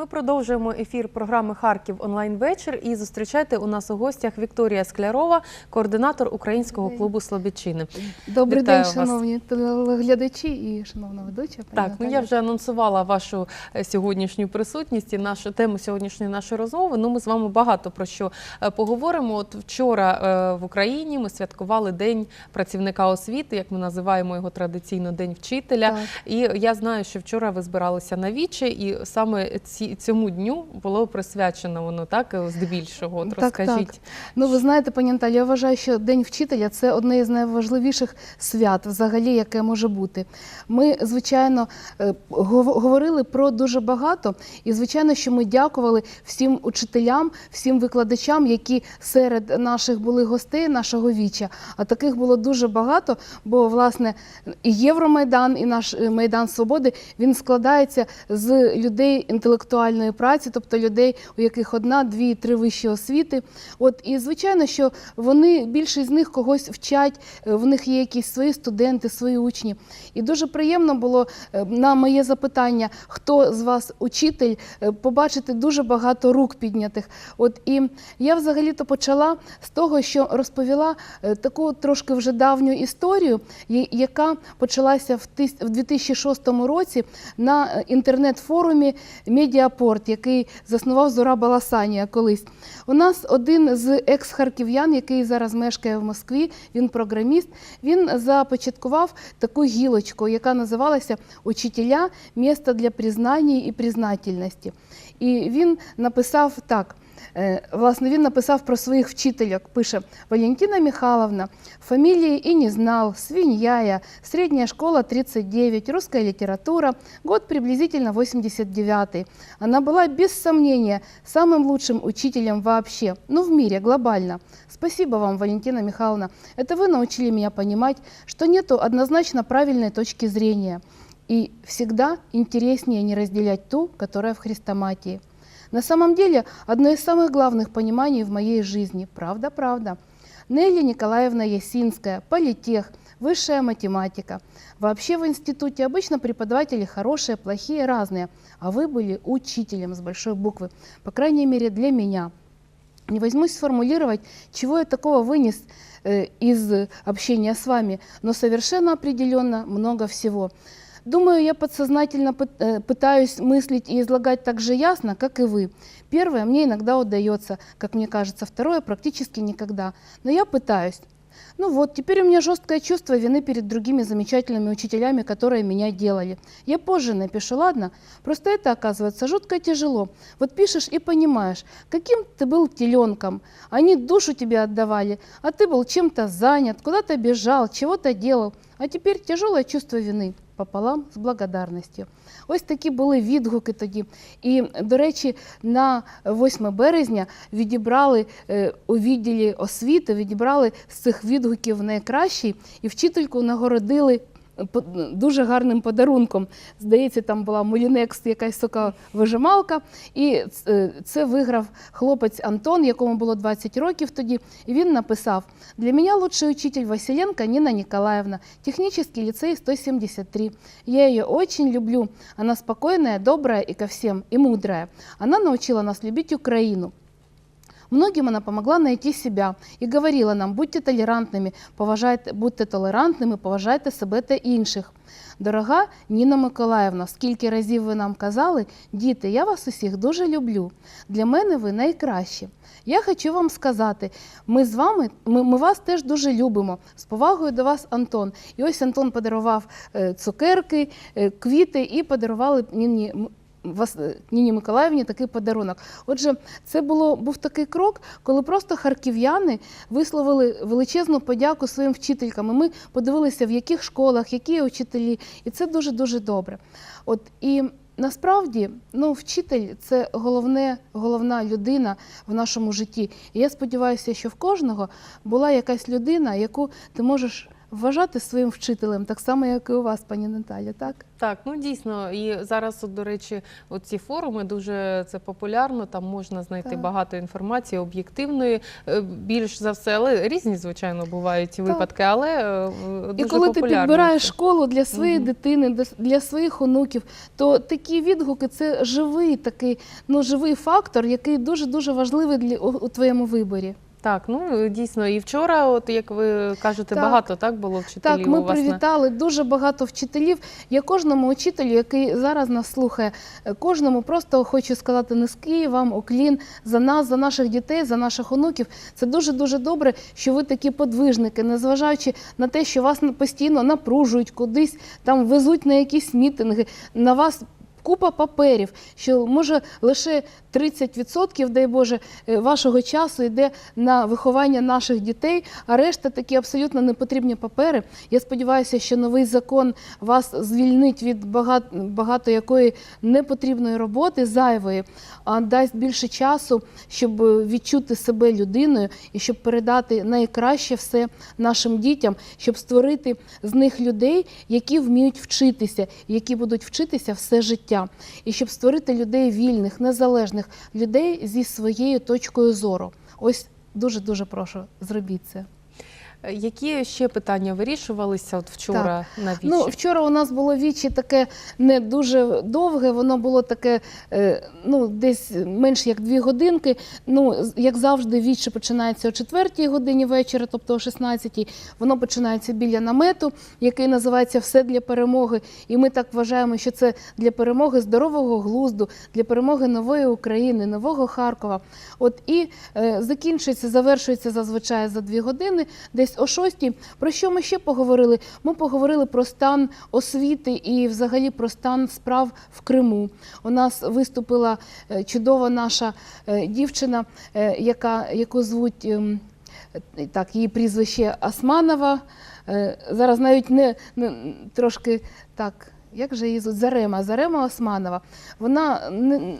Ми продовжуємо ефір програми Харків онлайн вечір і зустрічайте у нас у гостях Вікторія Склярова, координатор українського клубу Слобідчини. Добрий Вітаю день, вас. шановні телеглядачі і шановна ведуча. Так, ну я вже анонсувала вашу е, сьогоднішню присутність і нашу тему сьогоднішньої нашої розмови. Ну, ми з вами багато про що е, поговоримо. От вчора е, в Україні ми святкували День працівника освіти, як ми називаємо його традиційно День вчителя. Так. І я знаю, що вчора ви збиралися на віче, і саме ці, цьому дню було присвячено воно так здебільшого. От Так, розкажіть. так. Ну, ви знаєте, пані Наталі, я вважаю, що День вчителя це одне із найважливіших свят, взагалі, яке може бути. Ми, звичайно, е, говорили про дуже багато, і звичайно, що ми дякували всім учителям, всім викладачам, які серед наших були гостей нашого віча. А таких було дуже багато, бо власне і Євромайдан, і наш е, Майдан Свободи він складається з людей інтелектуальної праці, тобто людей, у яких одна, дві, три вищі освіти. От і звичайно, що вони більшість з них когось вчать, е, в них є якісь свої студенти, свої учні. І дуже приємно було е, на моє запитання, хто з вас учитель, е, побачити дуже багато рук піднятих. От і я взагалі-то почала з того, що розповіла таку трошки вже давню історію, яка почалася в 2006 році на інтернет-форумі Медіапорт, який заснував Зора Баласанія колись. У нас один з екс-харків'ян, який зараз мешкає в Москві, він програміст, він започаткував таку гілочку, яка називалася Учителя місто для признання і признательності. І він написав так. Власне, він написав про своїх вчительок. Пише Валентина Михайловна, фамилии и не знал, свинья я, средняя школа 39, русская литература, год приблизительно 89 Она была без сомнения самым лучшим учителем вообще, ну в мире, глобально. Спасибо вам, Валентина Михайловна. Это вы научили меня понимать, что нету однозначно правильной точки зрения. И всегда интереснее не разделять ту, которая в хрестоматии. На самом деле, одно из самых главных пониманий в моей жизни. Правда, правда. Нелли Николаевна Ясинская, политех, высшая математика. Вообще в институте обычно преподаватели хорошие, плохие, разные. А вы были учителем с большой буквы. По крайней мере, для меня. Не возьмусь сформулировать, чего я такого вынес э, из общения с вами, но совершенно определенно много всего. Думаю, я подсознательно э, пытаюсь мыслить и излагать так же ясно, как и вы. Первое мне иногда удается, как мне кажется, второе практически никогда. Но я пытаюсь. Ну вот, теперь у меня жесткое чувство вины перед другими замечательными учителями, которые меня делали. Я позже напишу, ладно? Просто это оказывается жутко тяжело. Вот пишешь и понимаешь, каким ты был теленком. Они душу тебе отдавали, а ты был чем-то занят, куда-то бежал, чего-то делал. А теперь тяжеле чувство вини пополам з благодарністю. Ось такі були відгуки тоді. І, до речі, на 8 березня відібрали е, у відділі освіти, відібрали з цих відгуків найкращий, і вчительку нагородили дуже гарним подарунком. Здається, там була Молінекс, якась соковижималка. І е, це виграв хлопець Антон, якому було 20 років тоді. І він написав: Для мене лучший учитель Василенко Нина Николаевна, технический лицей 173. Я ее очень люблю. Она спокойная, добрая и ко всем, и мудрая. Она научила нас любить Украину. Многим она помогла найти себя і говорила нам, будьте толерантними, поважайте, будьте толерантними, поважайте себе та інших. Дорога Ніна Миколаївна, скільки разів ви нам казали, діти, я вас усіх дуже люблю. Для мене ви найкращі. Я хочу вам сказати, ми з вами, ми, ми вас теж дуже любимо. З повагою до вас, Антон. І ось Антон подарував е, цукерки, е, квіти і подарували Ніні Ніні Миколаївні такий подарунок. Отже, це було був такий крок, коли просто харків'яни висловили величезну подяку своїм вчителькам. І ми подивилися, в яких школах, які є учителі, і це дуже дуже добре. От і насправді, ну, вчитель це головне, головна людина в нашому житті. І я сподіваюся, що в кожного була якась людина, яку ти можеш вважати своїм вчителем, так само, як і у вас, пані Наталя, так? Так, ну дійсно, і зараз, от, до речі, от ці форуми дуже це популярно. Там можна знайти Так. багато інформації об'єктивної, е, більш за все, але різні, звичайно, бувають випадки, але е, дуже І коли ти підбираєш це. школу для своєї Мгм. дитини, для- для своїх онуків, то такі відгуки це живий такий, ну живий фактор, який дуже дуже важливий для у, у твоєму виборі. Так, ну дійсно, і вчора, от як ви кажете, Так. багато так було вчителів. Так, ми у вас на- привітали дуже багато вчителів. Я кожному учителю, який зараз нас слухає, е, кожному просто хочу сказати низький вам оклін за нас, за наших дітей, за наших онуків. Це дуже дуже добре, що ви такі подвижники, незважаючи на те, що вас постійно напружують, кудись там везуть на якісь мітинги, на вас. Купа паперів, що може лише 30%, дай Боже, е, вашого часу йде на виховання наших дітей, а решта такі абсолютно непотрібні папери. Я сподіваюся, що новий закон вас звільнить від багато, багато якої непотрібної роботи, зайвої, а дасть більше часу, щоб е, відчути себе людиною і щоб передати найкраще все нашим дітям, щоб створити з них людей, які вміють вчитися, які будуть вчитися все життя, і щоб створити людей вільних, незалежних людей зі своєю точкою зору. Ось дуже дуже прошу, зробіть це. Які ще питання вирішувалися от вчора на вічі? Ну, вчора у нас було вічі таке не дуже довге, воно було таке е, ну, десь менш як дві годинки. Ну, як завжди, вічі починається о 4 годині вечора, тобто о 16 Воно починається біля намету, який називається Все для перемоги. І ми так вважаємо, що це для перемоги здорового глузду, для перемоги нової України, нового Харкова. От і е, закінчується, завершується зазвичай за дві години, десь о шостій. Про що ми ще поговорили? Ми поговорили про стан освіти і взагалі про стан справ в Криму. У нас виступила е, чудова наша е, дівчина, е, яка, яку звуть ем, так, її прізвище Османова. Зараз навіть не, не трошки так. Як же її звуть? Зарема, Зарема Османова. Вона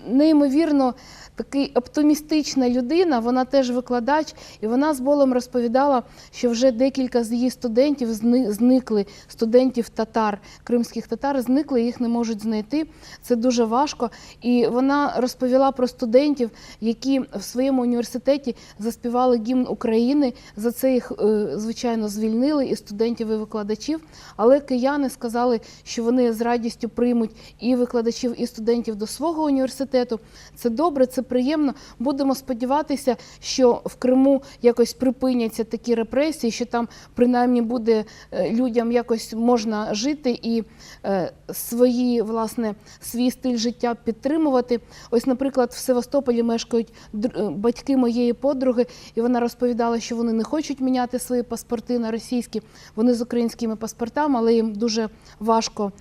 неймовірно такий оптимістична людина, вона теж викладач, і вона з болем розповідала, що вже декілька з її студентів зникли, студентів татар, кримських татар зникли, їх не можуть знайти. Це дуже важко. І вона розповіла про студентів, які в своєму університеті заспівали гімн України. За це їх, е, звичайно, звільнили і студентів, і викладачів. Але кияни сказали, що вони з радістю приймуть і викладачів, і студентів до свого університету. Це добре, це приємно. Будемо сподіватися, що в Криму якось припиняться такі репресії, що там принаймні буде е, людям якось можна жити і е, свої, власне, свій стиль життя підтримувати. Ось, наприклад, в Севастополі мешкають е, батьки моєї подруги, і вона розповідала, що вони не хочуть міняти свої паспорти на російські. Вони з українськими паспортами, але їм дуже важко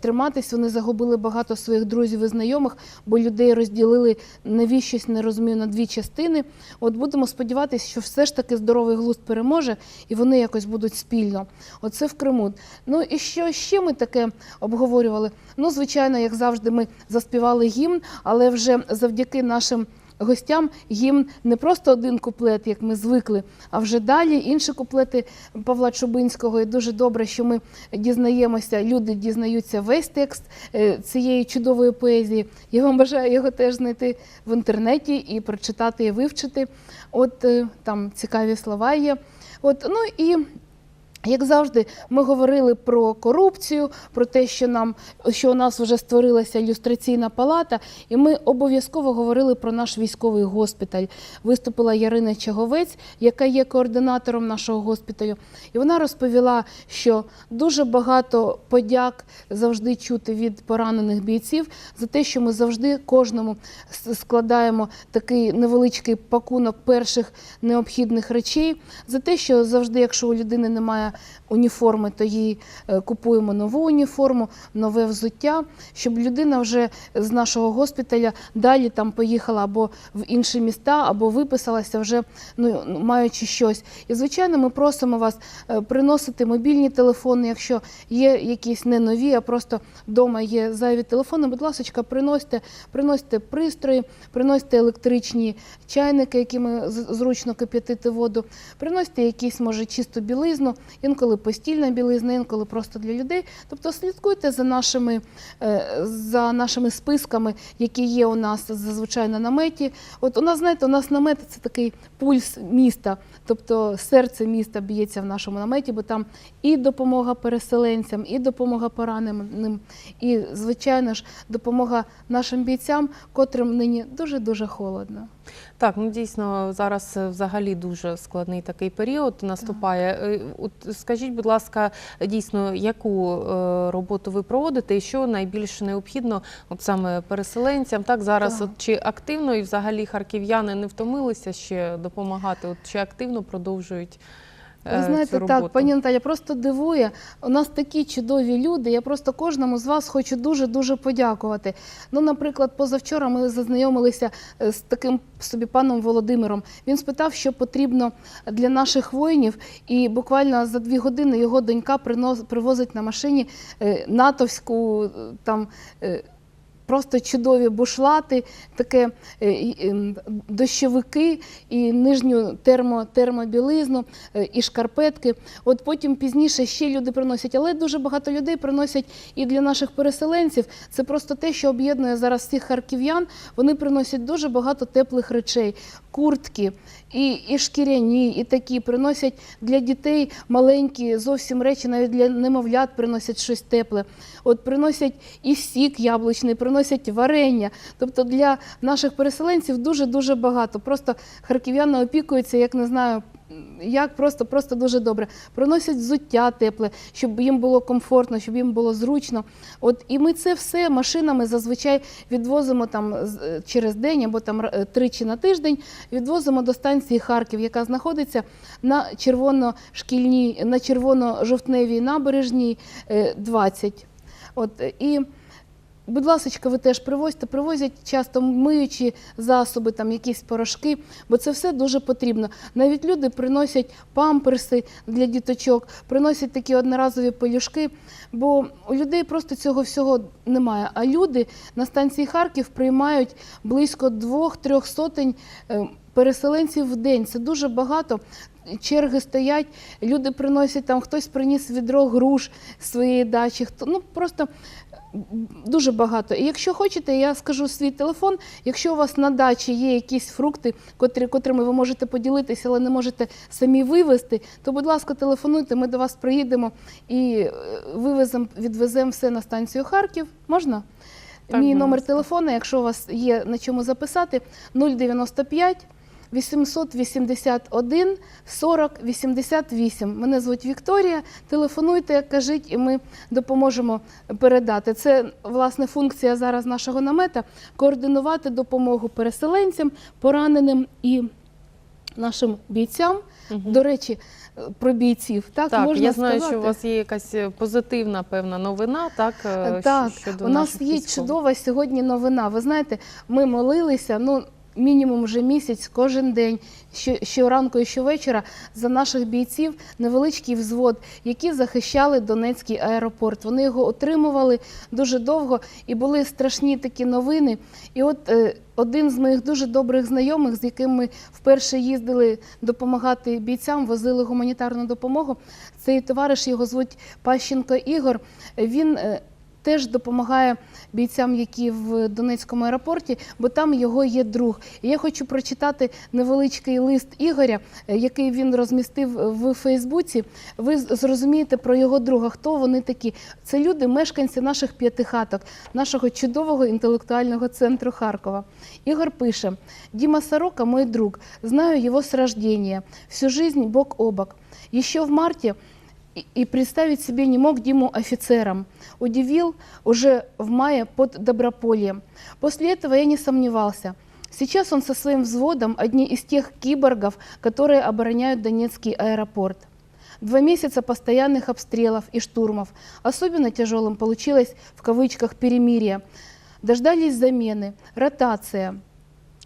триматись. Вони загубили багато своїх друзів і знайомих, бо людей розділили навіщось, не розумію, на дві частини. От будемо сподіватися, що все ж таки здоровий глузд переможе, і вони якось будуть спільно. Оце в Криму. Ну і що ще ми таке обговорювали? Ну, звичайно, як завжди, ми заспівали гімн, але вже завдяки нашим. Гостям гімн не просто один куплет, як ми звикли, а вже далі інші куплети Павла Чубинського. І дуже добре, що ми дізнаємося, люди дізнаються весь текст е, цієї чудової поезії. Я вам бажаю його теж знайти в інтернеті і прочитати і вивчити. От е, там цікаві слова є. От, ну і як завжди, ми говорили про корупцію, про те, що нам що у нас вже створилася ілюстраційна палата, і ми обов'язково говорили про наш військовий госпіталь. Виступила Ярина Чаговець, яка є координатором нашого госпіталю, і вона розповіла, що дуже багато подяк завжди чути від поранених бійців за те, що ми завжди кожному складаємо такий невеличкий пакунок перших необхідних речей, за те, що завжди, якщо у людини немає уніформи, то їй е, купуємо нову уніформу, нове взуття, щоб людина вже з нашого госпіталя далі там поїхала або в інші міста, або виписалася вже ну, маючи щось. І звичайно, ми просимо вас е, приносити мобільні телефони, якщо є якісь не нові, а просто вдома є зайві телефони. Будь ласка, приносьте, приносьте пристрої, приносьте електричні чайники, якими зручно кип'ятити воду, приносьте якісь, може, чисту білизну інколи постільна білизна, інколи просто для людей. Тобто слідкуйте за нашими, е, за нашими списками, які є у нас зазвичай на наметі. От у нас, знаєте, у нас намет це такий пульс міста, тобто серце міста б'ється в нашому наметі, бо там і допомога переселенцям, і допомога пораненим, і, звичайно ж, допомога нашим бійцям, котрим нині дуже дуже холодно. Так, ну дійсно зараз е, взагалі дуже складний такий період наступає. Е, От скажіть, будь ласка, дійсно, яку е, роботу ви проводите і що найбільш необхідно от саме переселенцям? Так зараз, Так. от чи активно і взагалі харків'яни не втомилися ще допомагати? От чи активно продовжують? Е, Ви знаєте, цю роботу? так, пані Наталя, просто дивує. У нас такі чудові люди. Я просто кожному з вас хочу дуже дуже подякувати. Ну, наприклад, позавчора ми зазнайомилися е, з таким собі паном Володимиром. Він спитав, що потрібно для наших воїнів, і буквально за дві години його донька принос, привозить на машині е, натовську там. Просто чудові бушлати, таке е, ем, дощовики і нижню термо, термобілизну, е, і шкарпетки. От потім пізніше ще люди приносять, але дуже багато людей приносять і для наших переселенців. Це просто те, що об'єднує зараз всіх харків'ян. Вони приносять дуже багато теплих речей, куртки, і, і шкіряні, і такі приносять для дітей маленькі зовсім речі, навіть для немовлят приносять щось тепле. От приносять і сік яблучний, приносять варення. Тобто для наших переселенців дуже дуже багато. Просто харків'яни опікуються, як не знаю. Як просто, просто дуже добре. Приносять взуття тепле, щоб їм було комфортно, щоб їм було зручно. От і ми це все машинами зазвичай відвозимо там е, через день або там е, тричі на тиждень. Відвозимо до станції Харків, яка знаходиться на червоно-шкільній, на червоно-жовтневій набережній е, 20. От е, і Будь ласка, ви теж привозьте, привозять часто миючі засоби, там якісь порошки, бо це все дуже потрібно. Навіть люди приносять памперси для діточок, приносять такі одноразові пелюшки, бо у людей просто цього всього немає. А люди на станції Харків приймають близько двох-трьох сотень е, переселенців в день. Це дуже багато. Черги стоять, люди приносять там, хтось приніс відро груш з своєї дачі, хто ну просто Дуже багато. І якщо хочете, я скажу свій телефон. Якщо у вас на дачі є якісь фрукти, котрі, котрими ви можете поділитися, але не можете самі вивезти, то, будь ласка, телефонуйте, ми до вас приїдемо і е, вивеземо, відвеземо все на станцію Харків. Можна? Так, Мій номер телефону, якщо у вас є на чому записати, 095 881 40 88. Мене звуть Вікторія. Телефонуйте, кажіть, і ми допоможемо передати. Це власне функція зараз нашого намета координувати допомогу переселенцям, пораненим і нашим бійцям. Мгм. До речі, про бійців. Так, Так, можна я знаю, сказати. що у вас є якась е, позитивна певна новина, так? е, Так, щодо у нас є військових. чудова сьогодні новина. Ви знаєте, ми молилися, ну. Мінімум вже місяць кожен день, що, щоранку і щовечора за наших бійців невеличкий взвод, які захищали Донецький аеропорт. Вони його отримували дуже довго і були страшні такі новини. І от е, один з моїх дуже добрих знайомих, з яким ми вперше їздили допомагати бійцям, возили гуманітарну допомогу. Цей товариш його звуть Пащенко Ігор. Він е, теж допомагає бійцям, які в Донецькому аеропорті, бо там його є друг. І я хочу прочитати невеличкий лист Ігоря, е, який він розмістив в Фейсбуці. Ви зрозумієте про його друга, хто вони такі. Це люди, мешканці наших п'ятихаток, нашого чудового інтелектуального центру Харкова. Ігор пише: Дима Сорока мой друг, знаю его с рождения, всю жизнь бок о бок. Еще в марте и- представить себе не мог Диму офицером. Удивил уже в мае под Добропольем. После этого я не сомневался. Сейчас он со своим взводом одни из тех киборгов, которые обороняют Донецкий аэропорт. Два месяца постоянных обстрелов и штурмов. Особенно тяжелым получилось в кавычках перемирие. Дождались замены, ротация.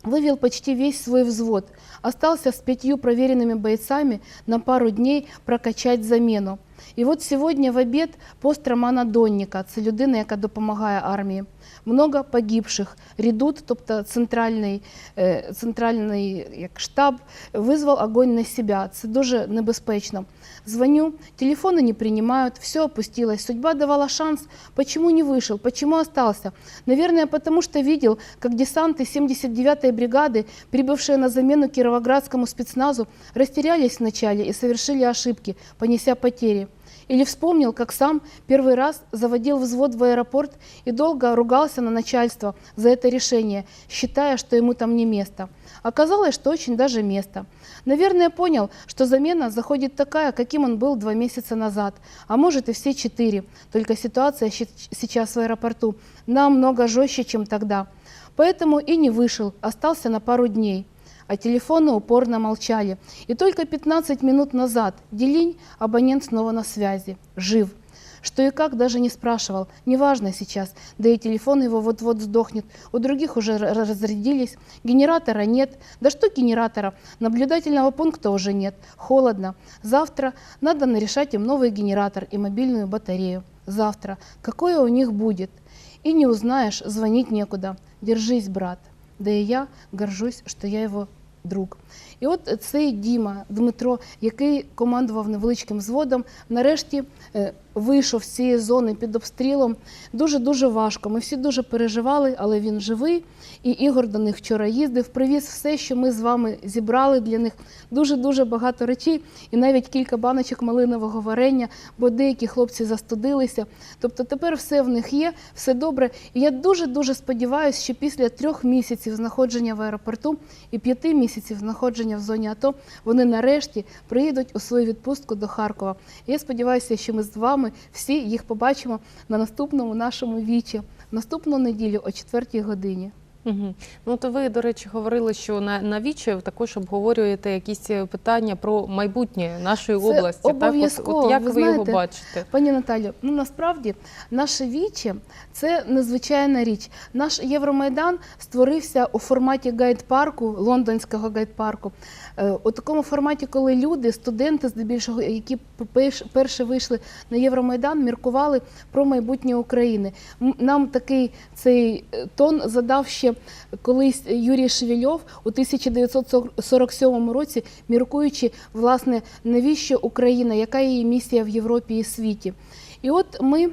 Вывел почти весь свой взвод. Остался с пятью проверенными бойцами на пару дней прокачать замену. І от сегодня в обед пост Романа Донника це людина, яка допомагає армії Много погибших. Редут, тобто центральний, е, центральний як штаб, визвав огонь на себе. Це дуже небезпечно. Звоню, телефоны не принимают, все опустилось. Судьба давала шанс. Почему не вышел? Почему остался? Наверное, потому что видел, как десанты 79-й бригады, прибывшие на замену кировоградскому спецназу, растерялись вначале и совершили ошибки, понеся потери. Или вспомнил, как сам первый раз заводил взвод в аэропорт и долго ругался на начальство за это решение, считая, что ему там не место. Оказалось, что очень даже место. Наверное, понял, что замена заходит такая, каким он был два месяца назад, а может и все четыре. Только ситуация сейчас в аэропорту намного жестче, чем тогда. Поэтому и не вышел, остался на пару дней. А телефоны упорно молчали. И только 15 минут назад Делинь, абонент снова на связи, жив. Что и как даже не спрашивал, неважно сейчас, да и телефон его вот-вот сдохнет, у других уже разрядились, генератора нет, да что генератора, наблюдательного пункта уже нет, холодно. Завтра надо нарешать им новый генератор и мобильную батарею. Завтра, какое у них будет? И не узнаешь, звонить некуда. Держись, брат. Да і я горжусь, що я його друг. І от цей Діма Дмитро, який командував невеличким зводом, нарешті е, вийшов з цієї зони під обстрілом. Дуже дуже важко. Ми всі дуже переживали, але він живий. І Ігор до них вчора їздив, привіз все, що ми з вами зібрали для них. Дуже дуже багато речей, і навіть кілька баночок малинового варення, бо деякі хлопці застудилися. Тобто тепер все в них є, все добре. І я дуже дуже сподіваюся, що після трьох місяців знаходження в аеропорту і п'яти місяців знаходження в зоні АТО вони нарешті приїдуть у свою відпустку до Харкова. І я сподіваюся, що ми з вами всі їх побачимо на наступному нашому вічі, наступну неділю о 4 годині. Угу. Ну то ви, до речі, говорили, що на, на Вічі також обговорюєте якісь е, питання про майбутнє нашої Це області. От, обов'язково. от як Ви ви, його бачите? Пані Наталю, ну насправді наше віче це незвичайна річ. Наш Євромайдан створився у форматі гайд-парку, лондонського гайд-парку. Е, У такому форматі, коли люди, студенти, здебільшого, які перш- перші вийшли на Євромайдан, міркували про майбутнє України. Нам такий цей е, тон задав ще колись Юрій Шевельов у 1947 році, міркуючи, власне, навіщо Україна, яка її місія в Європі і світі. І от ми.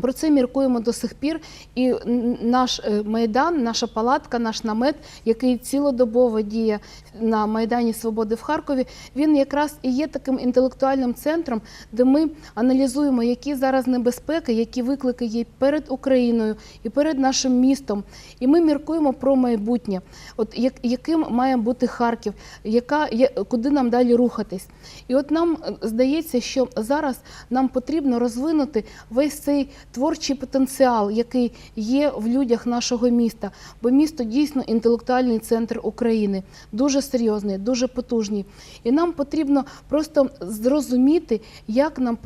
Про це міркуємо до сих пір. І наш е, майдан, наша палатка, наш намет, який цілодобово діє на Майдані Свободи в Харкові, він якраз і є таким інтелектуальним центром, де ми аналізуємо, які зараз небезпеки, які виклики є перед Україною і перед нашим містом. І ми міркуємо про майбутнє, от як, яким має бути Харків, яка куди нам далі рухатись. І от нам е, здається, що зараз нам потрібно розвинути весь цей творчий потенціал, який є в людях нашого міста. Бо місто дійсно інтелектуальний центр України, дуже серйозний, дуже потужний. І нам потрібно просто зрозуміти, як нам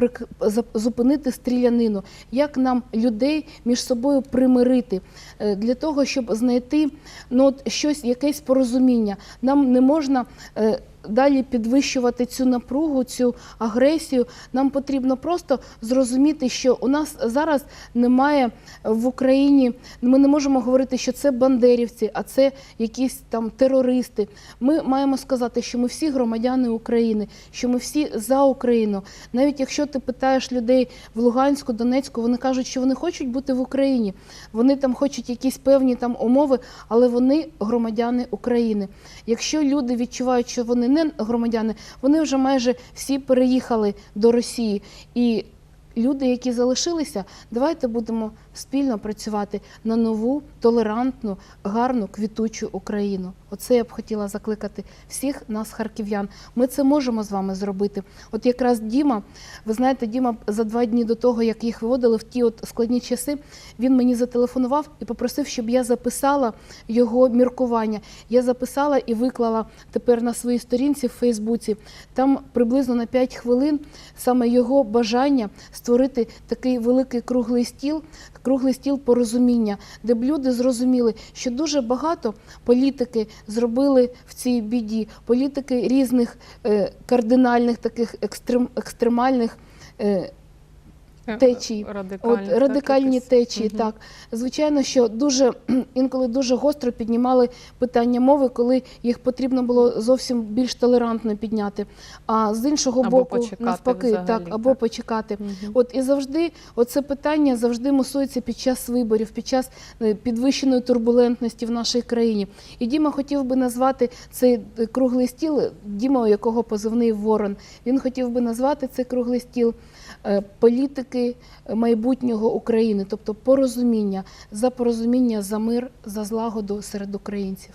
зупинити стрілянину, як нам людей між собою примирити е, для того, щоб знайти ну, от щось, якесь порозуміння. Нам не можна. Далі підвищувати цю напругу, цю агресію. Нам потрібно просто зрозуміти, що у нас зараз немає в Україні. Ми не можемо говорити, що це бандерівці, а це якісь там терористи. Ми маємо сказати, що ми всі громадяни України, що ми всі за Україну. Навіть якщо ти питаєш людей в Луганську, Донецьку, вони кажуть, що вони хочуть бути в Україні. Вони там хочуть якісь певні там умови, але вони громадяни України. Якщо люди відчувають, що вони не громадяни, вони вже майже всі переїхали до Росії. І люди, які залишилися, давайте будемо спільно працювати на нову, толерантну, гарну, квітучу Україну. Оце я б хотіла закликати всіх нас, харків'ян. Ми це можемо з вами зробити. От якраз Діма, ви знаєте, Діма за два дні до того, як їх виводили в ті от складні часи, він мені зателефонував і попросив, щоб я записала його міркування. Я записала і виклала тепер на своїй сторінці в Фейсбуці. Там приблизно на 5 хвилин саме його бажання створити такий великий круглий стіл, круглий стіл порозуміння, де б люди зрозуміли, що дуже багато політики зробили в цій біді, політики різних е, кардинальних таких екстрем, екстремальних е, течії. Радикальні, От радикальні якісь? течії, Мгм. так звичайно, що дуже інколи дуже гостро піднімали питання мови, коли їх потрібно було зовсім більш толерантно підняти. А з іншого Або боку, навпаки, взагалі, так або так. почекати. Мгм. От і завжди оце питання завжди мусується під час виборів, під час е, підвищеної турбулентності в нашій країні. І Діма хотів би назвати цей е, круглий стіл, Діма, у якого позивний ворон. Він хотів би назвати цей круглий стіл е, політики майбутнього України, тобто порозуміння за порозуміння за мир, за злагоду серед українців.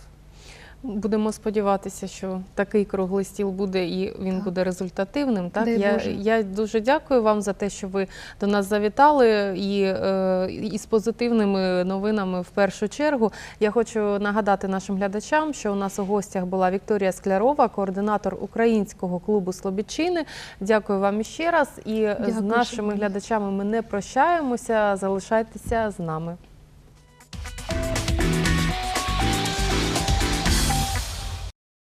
Будемо сподіватися, що такий круглий стіл буде і він Так. буде результативним. Так Дай я, Боже. я дуже дякую вам за те, що ви до нас завітали, і, е, і з позитивними новинами в першу чергу. Я хочу нагадати нашим глядачам, що у нас у гостях була Вікторія Склярова, координатор українського клубу Слобідчини. Дякую вам іще раз. І з нашими глядачами ми не прощаємося. Залишайтеся з нами.